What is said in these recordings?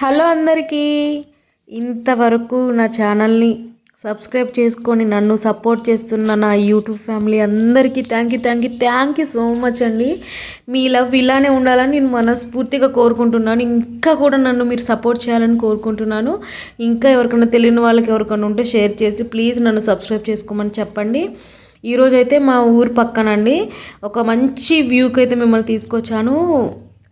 Hello అందరికీ. ఇంతవరకు నా ఛానల్ని సబ్స్క్రైబ్ చేసుకొని నన్ను సపోర్ట్ చేస్తున్న నా యూట్యూబ్ ఫ్యామిలీ అందరికీ thank you thank you thank you so much అండి. మీ లవ్ ఇలానే ఉండాలని నేను మనస్ఫూర్తిగా కోరుకుంటున్నాను. ఇంకా కూడా నన్ను మీరు సపోర్ట్ చేయాలని కోరుకుంటున్నాను. ఇంకా ఎవరికైనా తెలియని వాళ్ళకి ఎవరికైనా ఉంటే షేర్ చేసి ప్లీజ్ నన్ను సబ్స్క్రైబ్ చేసుకోమని చెప్పండి. ఈరోజైతే మా ఊరు పక్కనండి ఒక మంచి వ్యూకి అయితే మిమ్మల్ని తీసుకొచ్చాను.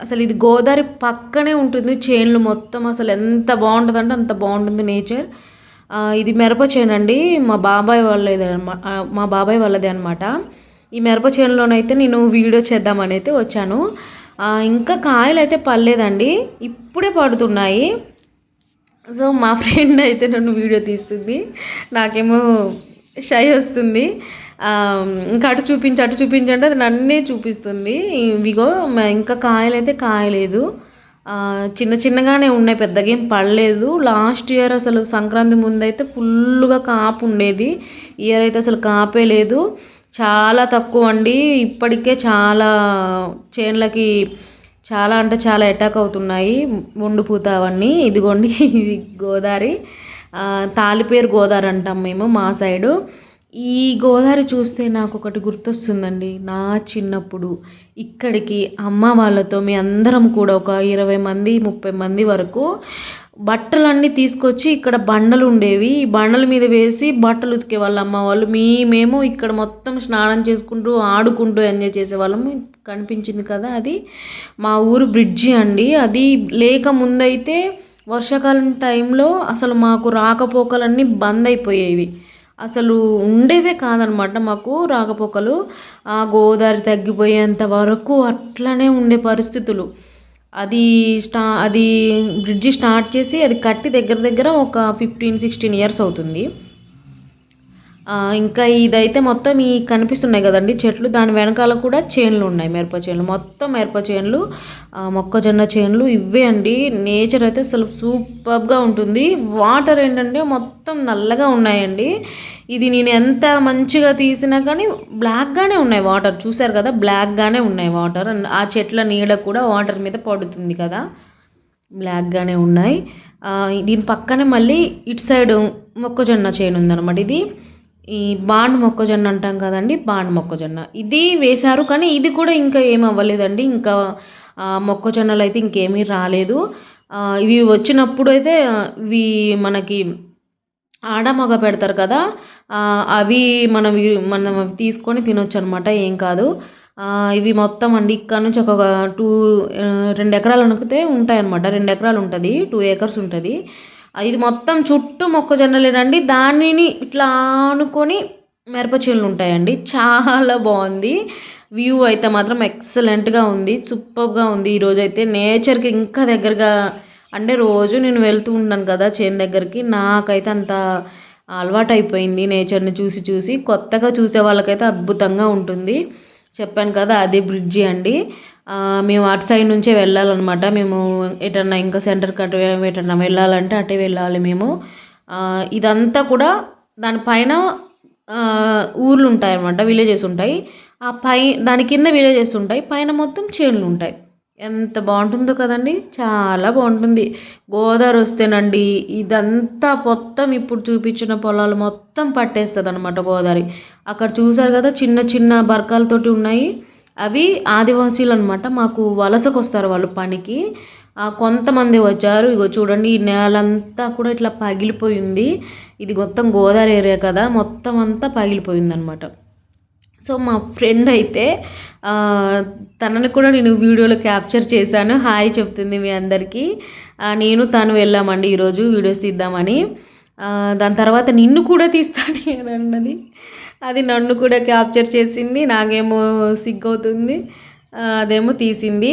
అసలు ఇది గోదావరి పక్కనే ఉంటుంది చేన్లు మొత్తం అసలు ఎంత బాగుంటుంది అంటే అంత బాగుంటుంది నేచర్. ఇది మిరప చేను అండి మా బాబాయ్ వాళ్ళది మా బాబాయ్ వాళ్ళది అనమాట ఈ మిరప చేనులోనైతే నేను వీడియో చేద్దామని అయితే వచ్చాను ఇంకా కాయలు అయితే పర్లేదండి ఇప్పుడే పడుతున్నాయి. సో మా ఫ్రెండ్ అయితే నన్ను వీడియో తీస్తుంది నాకేమో షై వస్తుంది. ఇంకా అటు చూపించి అటు చూపించంటే అది నన్నే చూపిస్తుంది. ఇవిగో ఇంకా కాయలైతే కాయలేదు. చిన్న చిన్నగానే ఉన్నాయి పెద్దగా ఏం పడలేదు. లాస్ట్ ఇయర్ అసలు సంక్రాంతి ముందు అయితే ఫుల్గా కాపు ఉండేది. ఇయర్ అయితే అసలు కాపే లేదు. చాలా తక్కువ అండి. ఇప్పటికే చాలా చేన్లకి చాలా అంటే చాలా అటాక్ అవుతున్నాయి. వండుపూత అవన్నీ. ఇదిగోండి ఇది గోదావరి తాలిపేరు గోదావరి అంటాం మేము మా సైడు. ఈ గోదావరి చూస్తే నాకు ఒకటి గుర్తొస్తుందండి. నా చిన్నప్పుడు ఇక్కడికి అమ్మ వాళ్ళతో మీ అందరం కూడా ఒక ఇరవై మంది ముప్పై మంది వరకు బట్టలన్నీ తీసుకొచ్చి ఇక్కడ బండలు ఉండేవి. ఈ బండల మీద వేసి బట్టలు ఉతికే వాళ్ళ అమ్మ వాళ్ళు. మీ మేము ఇక్కడ మొత్తం స్నానం చేసుకుంటూ ఆడుకుంటూ ఎంజాయ్ చేసేవాళ్ళము కనిపించింది కదా అది. మా ఊరు బ్రిడ్జి అండి. అది లేక ముందైతే వర్షాకాలం టైంలో అసలు మాకు రాకపోకలన్నీ బంద్ అయిపోయేవి. అసలు ఉండేవే కాదనమాట మాకు రాకపోకలు. ఆ గోదావరి తగ్గిపోయేంత వరకు అట్లనే ఉండే పరిస్థితులు. అది స్టా అది బ్రిడ్జి స్టార్ట్ చేసి అది కట్టి దగ్గర దగ్గర ఒక ఫిఫ్టీన్ సిక్స్టీన్ ఇయర్స్ అవుతుంది. ఇంకా ఇదైతే మొత్తం ఈ కనిపిస్తున్నాయి కదండి చెట్లు. దాని వెనకాల కూడా చేన్లు ఉన్నాయి మిరప చేన్లు. మొత్తం మిరప చేన్లు మొక్కజొన్న చేన్లు ఇవే అండి. నేచర్ అయితే అసలు సూపర్గా ఉంటుంది. వాటర్ ఏంటంటే మొత్తం నల్లగా ఉన్నాయండి. ఇది నేను ఎంత మంచిగా తీసినా కానీ బ్లాక్గానే ఉన్నాయి వాటర్. చూసారు కదా బ్లాక్గానే ఉన్నాయి వాటర్. ఆ చెట్ల నీడ కూడా వాటర్ మీద పడుతుంది కదా. బ్లాక్గానే ఉన్నాయి. దీని పక్కనే మళ్ళీ ఇటు సైడ్ మొక్కజొన్న చేను ఉందన్నమాట ఇది. ఈ బాండ్ మొక్కజొన్న అంటాం కదండి బాండ్ మొక్కజొన్న. ఇది వేశారు కానీ ఇది కూడా ఇంకా ఏం అవ్వలేదండి ఇంకా మొక్కజొన్నలు అయితే ఇంకేమీ రాలేదు. ఇవి వచ్చినప్పుడు అయితే ఇవి మనకి ఆడ మగ పెడతారు కదా అవి మనం మనం తీసుకొని తినొచ్చు అనమాట ఏం కాదు. ఇవి మొత్తం అండి ఇక్కడ నుంచి ఒక టూ రెండు ఎకరాలు అనుకుతే ఉంటాయన్నమాట. రెండు ఎకరాలు ఉంటుంది టూ ఏకర్స్ ఉంటుంది. ఇది మొత్తం చుట్టూ మొక్కజొన్నలేనండి. దానిని ఇట్లా ఆనుకొని మిరప చేనులు ఉంటాయండి. చాలా బాగుంది. వ్యూ అయితే మాత్రం ఎక్సలెంట్గా ఉంది. సూపర్గా ఉంది. ఈరోజు అయితే నేచర్కి ఇంకా దగ్గరగా అంటే రోజు నేను వెళ్తూ ఉంటాను కదా చేను దగ్గరికి. నాకైతే అంత అలవాటు అయిపోయింది నేచర్ని చూసి చూసి. కొత్తగా చూసే వాళ్ళకైతే అద్భుతంగా ఉంటుంది. చెప్పాను కదా అదే బ్రిడ్జి అండి. మేము అటు సైడ్ నుంచే వెళ్ళాలన్నమాట. మేము ఎటన్నా ఇంకా సెంటర్కి అటు ఎటన్నా వెళ్ళాలంటే అటే వెళ్ళాలి మేము. ఇదంతా కూడా దానిపైన ఊర్లు ఉంటాయి అన్నమాట విలేజెస్ ఉంటాయి. ఆ పై దాని కింద విలేజెస్ ఉంటాయి. పైన మొత్తం చేనులు ఉంటాయి. ఎంత బాగుంటుందో కదండి. చాలా బాగుంటుంది. గోదావరి వస్తేనండి ఇదంతా మొత్తం ఇప్పుడు చూపించిన పొలాలు మొత్తం పట్టేస్తుంది అనమాట గోదావరి. అక్కడ చూసారు కదా చిన్న చిన్న బరకాలతోటి ఉన్నాయి. అవి ఆదివాసీలు అనమాట మాకు వలసకు వస్తారు వాళ్ళు పనికి. కొంతమంది వచ్చారు. ఇగో చూడండి ఈ నేలంతా కూడా ఇట్లా పగిలిపోయింది. ఇది మొత్తం గోదావరి ఏరియా కదా మొత్తం అంతా పగిలిపోయిందనమాట. సో మా ఫ్రెండ్ అయితే తనని కూడా నేను వీడియోలో క్యాప్చర్ చేశాను. హాయ్ చెప్తుంది మీ అందరికీ. నేను తను వెళ్ళామండి ఈరోజు వీడియోస్ తీద్దామని. దాని తర్వాత నిన్ను కూడా తీస్తాను అని అన్నది. అది నన్ను కూడా క్యాప్చర్ చేసింది. నాకేమో సిగ్గవుతుంది. అదేమో తీసింది.